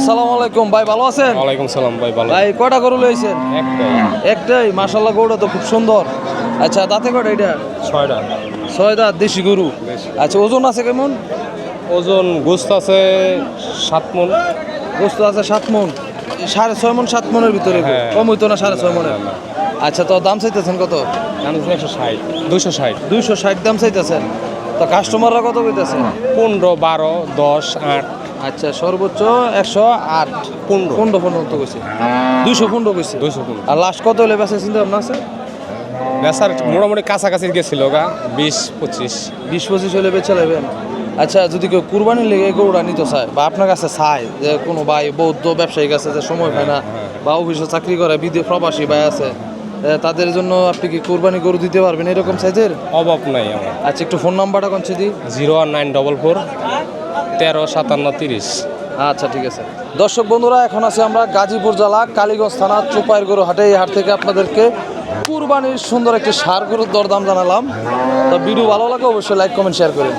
আসসালামু আলাইকুম। ভাই ভালো আছেন? ওয়ালাইকুম সালাম ভাই ভালো। ভাই কয়টা গরু লইছেন? একটাই। একটাই? মাশাল্লাহ গরুটা তো খুব সুন্দর। আচ্ছা দাঁতে কয়টা এটা? ছয়টা। ছয় দাঁত দেশি গরু? আচ্ছা ওজন আছে কেমন? ওজন গোস্ত আছে সাত মন। গোস্ত আছে সাত মন। সাড়ে ছয় মন সাত মনের ভিতরে হ্যাঁ। কম হইতো না সাড়ে ছয় মনের? আচ্ছা তো দাম চাইতেছেন কত? দাম একশো ষাট। দুশো ষাট। দুইশো ষাট দাম চাইতেছেন? তো কাস্টমাররা কত কইতেছে? পনেরো বারো দশ আট। আচ্ছা সর্বোচ্চ একশো আট। পনেরো। পনেরো পনেরো তো কইছে। দুইশো পনেরো কইছে। দুইশো পনেরো। আর লাস্ট কত হলে বেঁচে চিন্তা ভাবনা আছে? বেসার মোটামুটি কাছাকাছি গেছিল গা বিশ পঁচিশ। বিশ পঁচিশ হলে বেছে নেবেন আচ্ছা যদি কেউ কুরবানির লেগে গৌড়া নিতে চায় বা আপনার কাছে চায় যে কোনো ভাই বৌদ্ধ ব্যবসায়ী কাছে যে সময় পায় না বা অফিসে চাকরি করে বিদেশ প্রবাসী ভাই আছে তাদের জন্য আপনি কি কুরবানি গরু দিতে পারবেন এরকম সাইজের? অভাব নাই আমার। আচ্ছা একটু ফোন নাম্বারটা কোনছে দি zero one nine double four তেরো সাতান্ন তিরিশ। আচ্ছা ঠিক আছে। দর্শক বন্ধুরা এখন আছে আমরা গাজীপুর জেলা কালীগঞ্জ থানা চোপাইর গরু হাটে। এই হাট থেকে আপনাদেরকে কুরবানির সুন্দর একটি সার গরুর দরদাম জানালাম। তো ভিডিও ভালো লাগে অবশ্যই লাইক কমেন্ট শেয়ার করেন